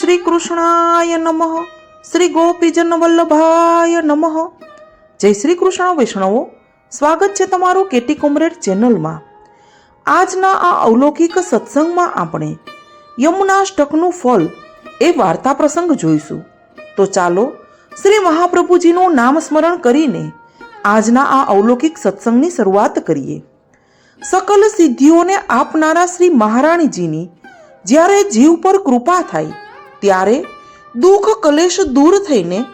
શ્રી કૃષ્ણાય નમઃ. શ્રી ગોપીજન વલ્લભાય નમઃ. જય શ્રી કૃષ્ણ વૈષ્ણવો. સ્વાગત છે તમારું કેટી કોમરેડ ચેનલમાં. આજના આ અવલૌકિક સત્સંગમાં આપણે યમુનાષ્ટકનું ફળ એ વાર્તા પ્રસંગ જોઈશું. તો ચાલો શ્રી મહાપ્રભુજીનું નામ સ્મરણ કરીને આજના આ અવલૌકિક સત્સંગની શરૂઆત કરીએ. સકલ સિદ્ધિઓને આપનારા શ્રી મહારાણીજીની જ્યારે જીવ પર કૃપા થાય ત્યારે દુઃખ કલેશ દૂર થઈને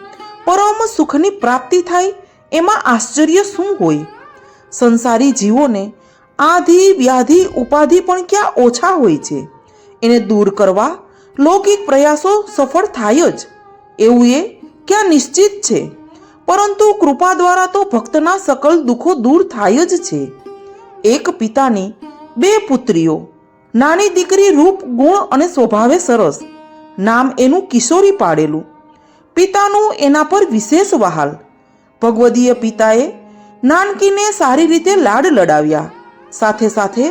પરમ સુખની પ્રાપ્તિ થાય એમાં આશ્ચર્ય શું હોય? સંસારી જીવોને આધિ વ્યાધિ ઉપાધિ પણ ક્યાં ઓછા હોય છે? એને દૂર કરવા લૌકિક પ્રયાસો સફળ થાય જ. એવું એ ક્યાં નિશ્ચિત છે? પરંતુ કૃપા દ્વારા તો ભક્તના સકલ દુઃખો દૂર થાય જ છે. એક પિતાની બે પુત્રીઓ. નાની દીકરી રૂપ, ગુણ અને સ્વભાવે સરસ. નામ એનું કિશોરી પાડેલું. પિતાનું એના પર વિશેષ વહાલ. ભગવદીય પિતાએ નાનકીને સારી રીતે લાડ લડાવ્યા. સાથે સાથે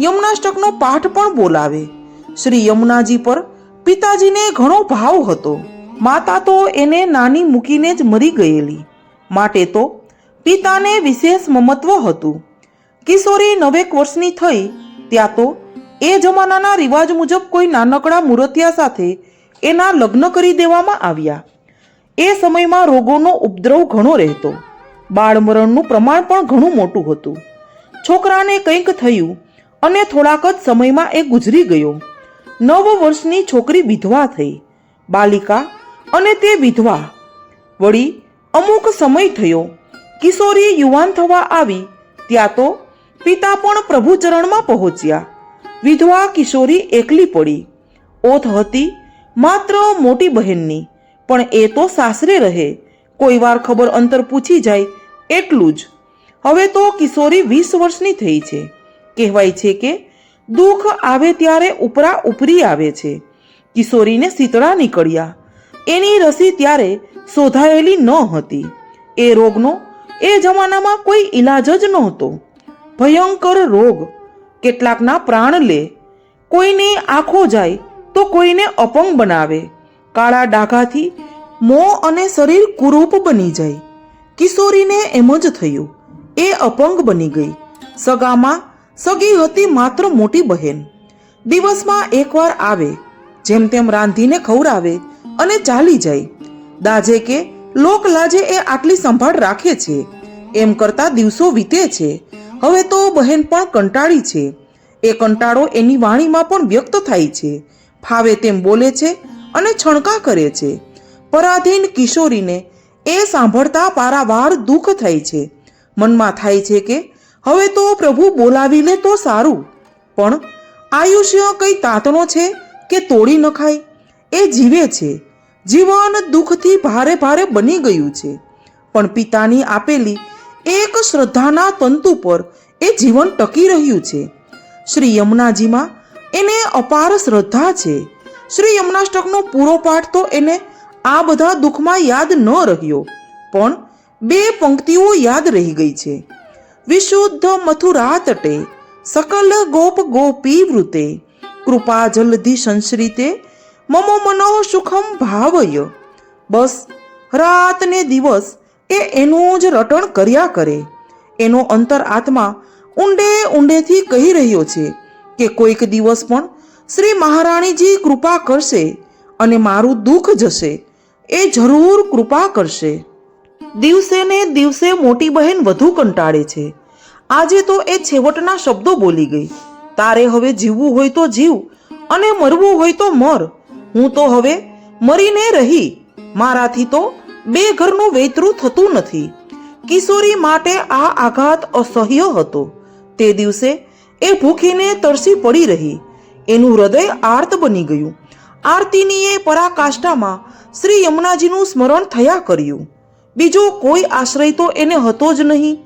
યમુનાષ્ટકનો પાઠ પણ બોલાવે. શ્રી યમુનાજી પર પિતાજીને ઘણો ભાવ હતો. માતા તો એને નાની મૂકીને જ મરી ગયેલી. માટે તો પિતાને વિશેષ મમત્વ હતું. કિશોરી નવેક વર્ષની થઈ, ત્યાં તો એ જમાનાના રિવાજ મુજબ કોઈ નાનકડા મૂર્તિયા સાથે એના લગ્ન કરી દેવામાં આવ્યા. એ સમયમાં રોગોનો ઉપદ્રવ ઘણો રહેતો. બાળમરણનું પ્રમાણ પણ ઘણું મોટું હતું. છોકરાને કંઈક થયું અને થોડાક જ સમયમાં એ ગુજરી ગયો. નવ વર્ષની છોકરી વિધવા થઈ. બાલિકા અને તે વિધવા. વળી અમુક સમય થયો. કિશોરી યુવાન થવા આવી. ત્યાં તો પિતા પણ પ્રભુ ચરણમાં પહોંચ્યા. વિધવા કિશોરી એકલી પડી. ઓથ હતી માત્ર મોટી બહેનની. પણ એ તો સાસરે રહે. કોઈ વાર ખબર અંતર પૂછી જાય એટલું જ. હવે તો કિશોરી વીસ વર્ષની થઈ છે. કહેવાય છે કે દુઃખ આવે ત્યારે ઉપરા ઉપરી આવે છે. કિશોરીને શીતળા નીકળ્યા. એની રસી ત્યારે શોધાયેલી ન હતી. એ રોગનો એ જમાનામાં કોઈ ઈલાજ જ નહોતો. ભયંકર રોગ. કેટલાકના પ્રાણ લે. કોઈની આંખો જાય તો કોઈને અપંગ બનાવે. કાળા ડાઘાથી મોં અને શરીર કુરૂપ બની જાય. કિશોરીને એમ જ થયું, એ અપંગ બની ગઈ. સગામાં સગી હતી માત્ર મોટી બહેન. દિવસમાં એકવાર આવે, જેમ તેમ રાંધીને ખવડાવે અને ચાલી જાય. દાજે કે, લોક લાજે એ આટલી સંભાળ રાખે છે. એમ કરતા દિવસો વીતે છે. હવે તો બહેન પણ કંટાળી છે. એ કંટાળો એની વાણીમાં પણ વ્યક્ત થાય છે. ફાવે તેમ બોલે છે અને છણકા કરે છે. પરાધીન કિશોરીને એ સાંભળતા પારાવાર દુઃખ થાય છે. મનમાં થાય છે કે, હવે તો પ્રભુ બોલાવી લે તો સારું. પણ આયુષ્ય કઈ તાતણો છે કે તોડી નખાય એ જીવે છે. જીવન દુઃખથી ભારે ભારે બની ગયું છે. પણ પિતાની આપેલી એક શ્રદ્ધાના તંતુ પર એ જીવન ટકી રહ્યું છે. શ્રી યમુનાજીમાં એને અપાર શ્રદ્ધા છે. શ્રી યમુનાષ્ટકનો પૂરો પાઠ તો એને આ બધા દુઃખમાં યાદ ન રહ્યો, પણ બે પંક્તિઓ યાદ રહી ગઈ છે. વિશુદ્ધ મથુરા તટે સકલ ગોપ ગોપી વૃતે, કૃપા જલધિ સંશ્રિતે, મમો મનો સુખમ ભાવય. બસ રાત ને દિવસ એ એનું જ રટણ કર્યા કરે. એનો અંતર આત્મા ઊંડે ઊંડેથી કહી રહ્યો છે કે કોઈક દિવસ પણ શ્રી મહારાણીજી કૃપા કરશે અને મારું દુઃખ જશે. એ જરૂર કૃપા કરશે. દિવસે ને દિવસે મોટી બહેન વધુ કંટાળે છે. આજે તો એ છેવટના શબ્દો બોલી ગઈ. તારે હવે જીવવું હોય તો જીવ અને મરવું હોય તો મર. હું તો હવે મરીને રહી. મારાથી તો બે ઘરનું વેતરું થતું નથી. કિશોરી માટે આ આઘાત અસહ્ય હતો. તે દિવસે એ ભૂખીને તરસી પડી રહી. એનું હૃદય આર્ત બની ગયું. આરતીની એ પરાકાષ્ઠામાં શ્રી યમુનાજીનું સ્મરણ થયા કર્યું. બીજો કોઈ આશ્રય તો એને હતો જ નહીં.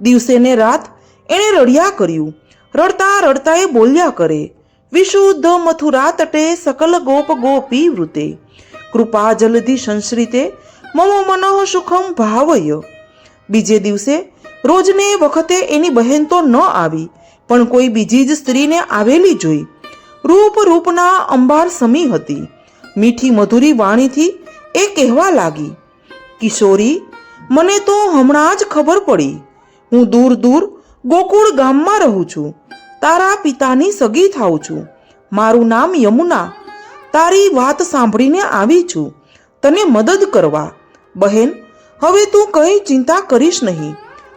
દિવસે ને રાત એણે રડ્યા કર્યું. રડતા રડતા એ બોલ્યા કરે, વિશુદ્ધ મથુરા તટે સકલ ગોપ ગોપી વૃતે. કૃપા જલધિ સંશ્રિતે, મમો મનઃ સુખમ ભાવય. બીજે દિવસે રોજને વખતે એની બહેન તો ન આવી. પણ કોઈ બીજી જ સ્ત્રીને આવેલી જોઈ. રૂપ રૂપના અંબાર સમી હતી. મીઠી મધુરી વાણીથી એ કહેવા લાગી, કિશોરી, મને તો હમણાં જ ખબર પડી. હું દૂર દૂર ગોકુળ ગામમાં રહું છું. તારા પિતાની સગી થાઉં છું. મારું નામ યમુના. તારી વાત સાંભળીને આવી છું. તને મદદ કરવા. બહેન, હવે તું કંઈ ચિંતા કરીશ નહીં.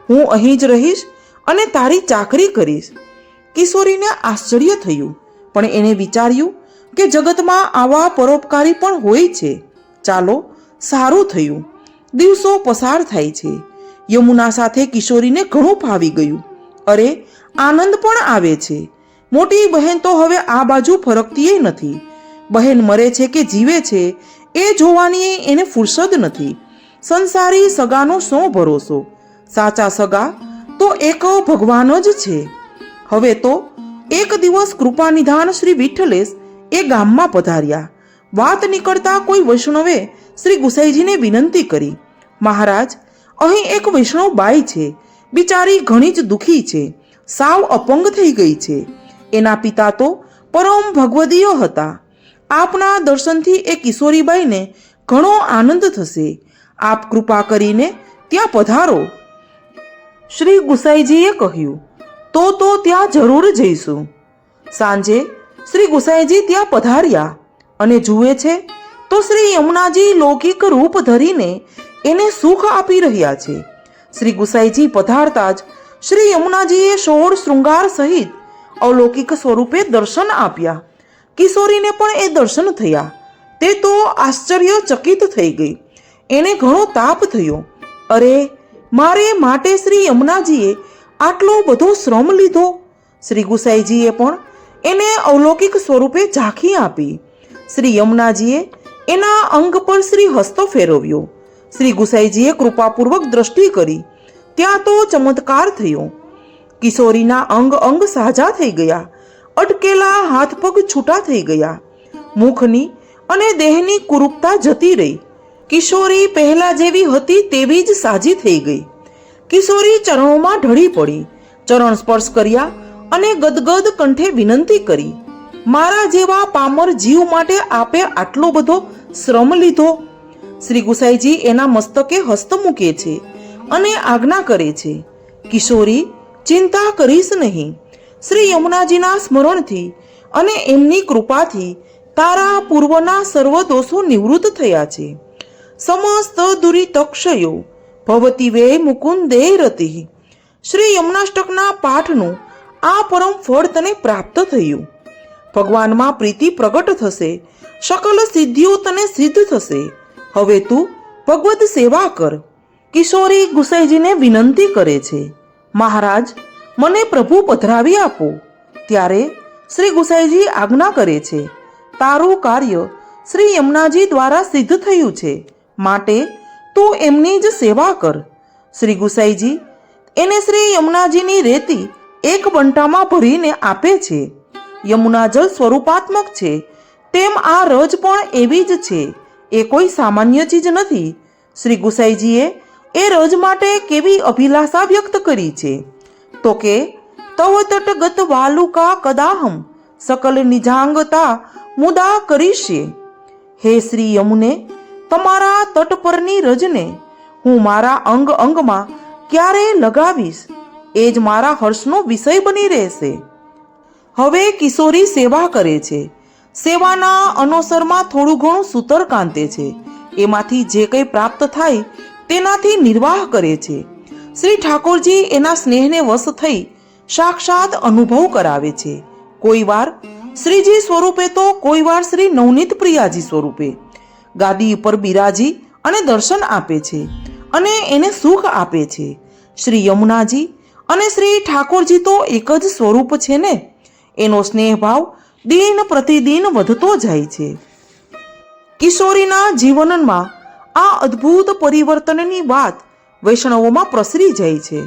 હું અહીં જ રહીશ અને તારી ચાકરી કરીશ. કિશોરીને આશ્ચર્ય થયું. પણ એણે વિચાર્યું કે જગતમાં આવા પરોપકારી પણ હોય છે. ચાલો, સારું થયું. દિવસો પસાર થાય છે. યમુના સાથે કિશોરીને ઘણું ફાવી ગયું. અરે, આનંદ પણ આવે છે. મોટી બહેન તો હવે આ બાજુ ફરકતીય નથી. બહેન મરે છે કે જીવે છે, એ જોવાની એને ફુરસદ નથી. સંસારી સગાનો શું ભરોસો? સાચા સગા તો એક ભગવાન જ છે. હવે તો એક દિવસ કૃપાનિધાન શ્રી વિઠ્ઠલેશ એ ગામમાં પધાર્યા. વાત નીકળતા કોઈ વૈષ્ણવે શ્રી ગુસાઈજીને વિનંતી કરી, મહારાજ, અહીં એક વૈષ્ણવ બાઈ છે. બિચારી ઘણી જ દુઃખી છે. સાવ અપંગ થઈ ગઈ છે. એના પિતા તો પરમ ભગવદીય હતા. આપના દર્શનથી એ કિશોરીબાઈને ઘણો આનંદ થશે. આપ કૃપા કરીને ત્યાં પધારો. શ્રી ગુસાઈજીએ કહ્યું તો તો ત્યાં જરૂર જઈશું. સાંજે શ્રી ગુસાઈજી ત્યાં પધાર્યા અને જુએ છે તો શ્રી યમુનાજી લૌકિક રૂપ ધરીને એને સુખ આપી રહ્યા છે. શ્રી ગુસાઈજી પધારતા જ શ્રી યમુનાજીએ સોળ શૃંગાર સહિત અલૌકિક સ્વરૂપે દર્શન આપ્યા. કિશોરીને પણ એ દર્શન થયા. તે તો આશ્ચર્યચકિત થઈ ગઈ. એને ઘણો તાપ થયો. અરે, મારે માટે શ્રી યમુનાજીએ આટલો બધો શ્રમ લીધો? શ્રી ગુસાઈજીએ પણ એને અવલૌકિક સ્વરૂપે ઝાંખી આપી. શ્રી યમુનાજીએ એના અંગ પર શ્રી હસ્તો ફેરવ્યો. શ્રી ગુસાઈજીએ કૃપાપૂર્વક દ્રષ્ટિ કરી. ત્યાં તો ચમત્કાર થયો. કિશોરીના અંગ અંગ સાજા થઈ ગયા. અટકેલા હાથ પગ છૂટા થઈ ગયા. મુખની અને દેહની કુરૂપતા જતી રહી. કિશોરી પહેલા જેવી હતી તેવી જ સાજી થઈ ગઈ. કિશોરી ચરણોમાં ઢળી પડી. ચરણ સ્પર્શ કર્યા અને ગદગદ કંઠે વિનંતી કરી. મારા જેવા પામર જીવ માટે આપે આટલો બધો શ્રમ લીધો. શ્રી ગુસાઈજી એના મસ્તકે હસ્ત મૂકે છે અને આજ્ઞા કરે છે. કિશોરી, ચિંતા કરીશ નહીં. શ્રી યમુનાજીના સ્મરણથી અને એમની કૃપાથી તારા પૂર્વના સર્વ દોષો નિવૃત્ત થયા છે. સમસ્ત દુરિતક્ષયો ભવતી વે મુકુંદે રતિ શ્રી યમુનાષ્ટકના પાઠનું આ પરમ ફળ તને પ્રાપ્ત થયું. ભગવાનમાં પ્રીતિ પ્રગટ થશે સકલ સિદ્ધિઓ તને સિદ્ધ થશે. હવે તું ભગવત સેવા કર. કિશોરી ગુસાઈજીને વિનંતી કરે છે. મહારાજ, મને પ્રભુ પધરાવી આપો. ત્યારે શ્રી ગુસાઈજી આજ્ઞા કરે છે, તારું કાર્ય શ્રી યમુનાજી દ્વારા સિદ્ધ થયું છે. માટે તું એમની જ સેવા કર. શ્રી ગુસાઈજી, એને શ્રી યમુનાજીની રેતી એક બંટામાં ભરીને આપે છે. યમુના જળ સ્વરૂપાત્મક છે. તેમ આ રજ પણ એવી જ છે. એ કોઈ સામાન્ય ચીજ નથી. શ્રી ગુસાઈજીએ એ રજ માટે કેવી અભિલાષા વ્યક્ત કરી છે? તો કે, તવ તટગત વાલુકા કદાહમ, સકલ નિજાંગતા મુદા કરીશે. હે શ્રી યમુને તમારા તટ પરની રજને હું મારા અંગ અંગમાં ક્યારે લગાવીશ? એ જ મારા હર્ષનો વિષય બની રહેશે. હવે કિશોરી સેવા કરે છે. સેવાના અનુસરમાં થોડું ઘણું સૂતર કાંતે છે. એમાંથી જે કંઈ પ્રાપ્ત થાય તેનાથી નિર્વાહ કરે છે. શ્રી ઠાકોરજી એના સ્નેહને વશ થઈ સાક્ષાત અનુભવ કરાવે છે. કોઈ વાર શ્રીજી સ્વરૂપે તો કોઈ વાર શ્રી નવનીત પ્રિયાજી સ્વરૂપે. ગાદી ઉપર બિરાજી અને દર્શન આપે છે અને એને સુખ આપે છે. શ્રી યમુનાજી અને શ્રી ઠાકોરજી તો એક જ સ્વરૂપ છે ને? એનો સ્નેહભાવ દિન પ્રતિદિન વધતો જાય છે. કિશોરીના જીવનમાં આ અદ્ભુત પરિવર્તનની વાત વૈષ્ણવોમાં પ્રસરી જાય છે.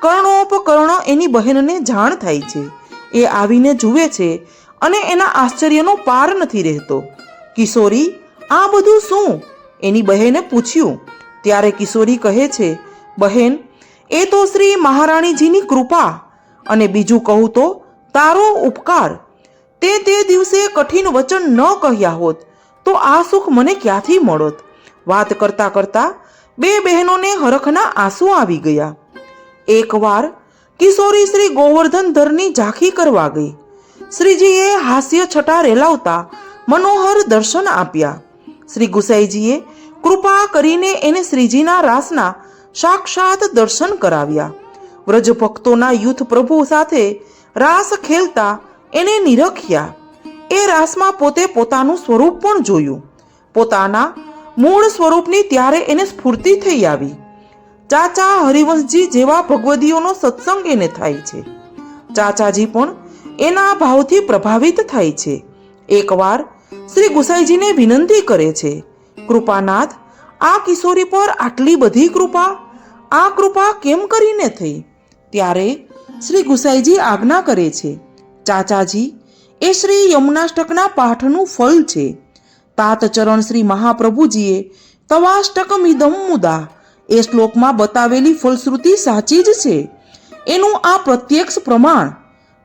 કર્ણોપકર્ણ એની બહેનને જાણ થાય છે. એ આવીને જુએ છે અને એના આશ્ચર્યનો પાર નથી રહેતો. કિશોરી આ બધું શું? એની બહેને પૂછ્યું. ત્યારે કિશોરી કહે છે, બહેન, એ તો શ્રી મહારાણીજીની કૃપા. અને બીજું કહું તો, તારો ઉપકાર. તે તે દિવસે કઠિન વચન ન કહ્યા હોત, તો આ સુખ મને ક્યાંથી મળત? વાત કરતા કરતા બે બહેનોને હરખના આંસુ આવી ગયા. એકવાર કિશોરી શ્રી ગોવર્ધન ધરની ઝાંખી કરવા ગઈ. શ્રીજીએ હાસ્ય છટા રેલાવતા મનોહર દર્શન આપ્યા. શ્રી ગુસાઈજીએ કૃપા કરીને એને શ્રીજીના રાસના સાક્ષાત દર્શન કરાવ્યા. વ્રજ ભક્તોના યુથ પ્રભુ સાથે રાસ ખેલતા એને નિરખ્યા. એ રાસમાં પોતે પોતાનું સ્વરૂપ પણ જોયું. પોતાના મૂળ સ્વરૂપની ત્યારે એને સ્ફૂર્તિ થઈ આવી. ચાચા હરિવંશજી જેવા ભગવદીઓનો સત્સંગ એને થાય છે. ચાચાજી પણ એના ભાવથી પ્રભાવિત થાય છે. એકવાર શ્રી ગુસાઈજીને વિનંતી કરે છે, કૃપાનાથ, આ કિશોરી પર આટલી બધી કૃપા? આ કૃપા કેમ કરીને થઈ? ત્યારે શ્રી ગુસાઈજી આજ્ઞા કરે છે, ચાચાજી, એ શ્રી યમુનાષ્ટકના પાઠનું ફળ છે. તાતચરણ શ્રી મહાપ્રભુજીએ તવાષ્ટકમિદમ મુદા. એ શ્લોકમાં બતાવેલી ફલશ્રુતિ સાચી જ છે. એનું આ પ્રત્યક્ષ પ્રમાણ.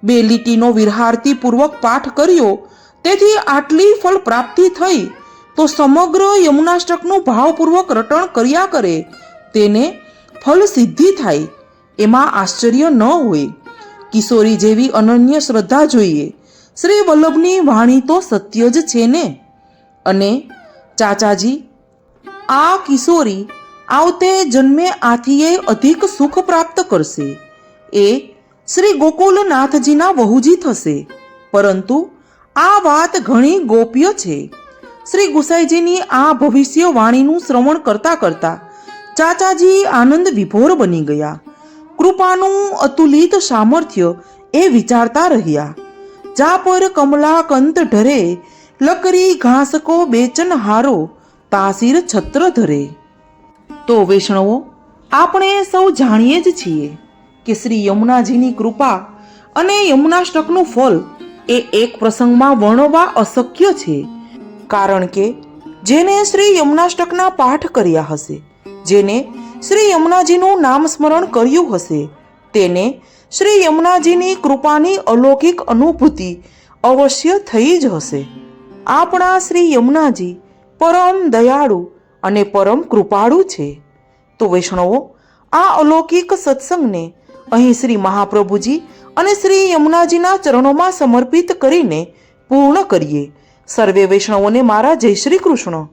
બે લીટીનો વિરહારતી પૂર્વક પાઠ કર્યો તેથી આટલી ફળ પ્રાપ્તિ થઈ, તો સમગ્ર યમુનાષ્ટકનું ભાવપૂર્વક રટણ કર્યા કરે, તેને ફલ સિદ્ધિ થાય, એમાં આશ્ચર્ય ન હોય. કિશોરી જેવી અનન્ય શ્રદ્ધા જોઈએ, શ્રી વલ્લભની વાણી તો સત્ય જ છે ને? અને ચાચાજી, આ કિશોરી આવતે જન્મે આથીએ અધિક સુખ પ્રાપ્ત કરશે. એ શ્રી ગોકુલનાથજીના વહુજી થશે. પરંતુ આ વાત ઘણી ગોપ્ય છે. શ્રી ગુસાઈજીની આ ભવિષ્યવાણીનું શ્રવણ કરતા કરતા ચાચાજી આનંદ વિભોર બની ગયા. કૃપાનું અતુલિત સામર્થ્ય એ વિચારતા રહ્યા. જા પર કમલા કંત ઢરે, લકરી ઘાસકો બેચન હારો, તાસીર છત્ર ધરે. તો વૈષ્ણવો, આપણે સૌ જાણીએ જ છીએ કે શ્રી યમુનાજીની કૃપા અને યમુનાષ્ટકનું ફળ એ એક પ્રસંગમાં વર્ણવા અશક્ય છે. કારણ કે જેને શ્રી યમુનાષ્ટકના પાઠ કર્યા હશે, જેને શ્રી યમુનાજીનું નામ સ્મરણ કર્યું હશે, તેને શ્રી યમુનાજીની કૃપાની અલૌકિક અનુભૂતિ અવશ્ય થઈ જ હશે. આપણા શ્રી યમુનાજી પરમ દયાળુ અને પરમ કૃપાળુ છે. તો વૈષ્ણવો, આ અલૌકિક સત્સંગને અહીં શ્રી મહાપ્રભુજી અને શ્રી યમુનાજીના ચરણોમાં સમર્પિત કરીને પૂર્ણ કરીએ. સર્વે વૈષ્ણવોને મારા જય શ્રી કૃષ્ણ.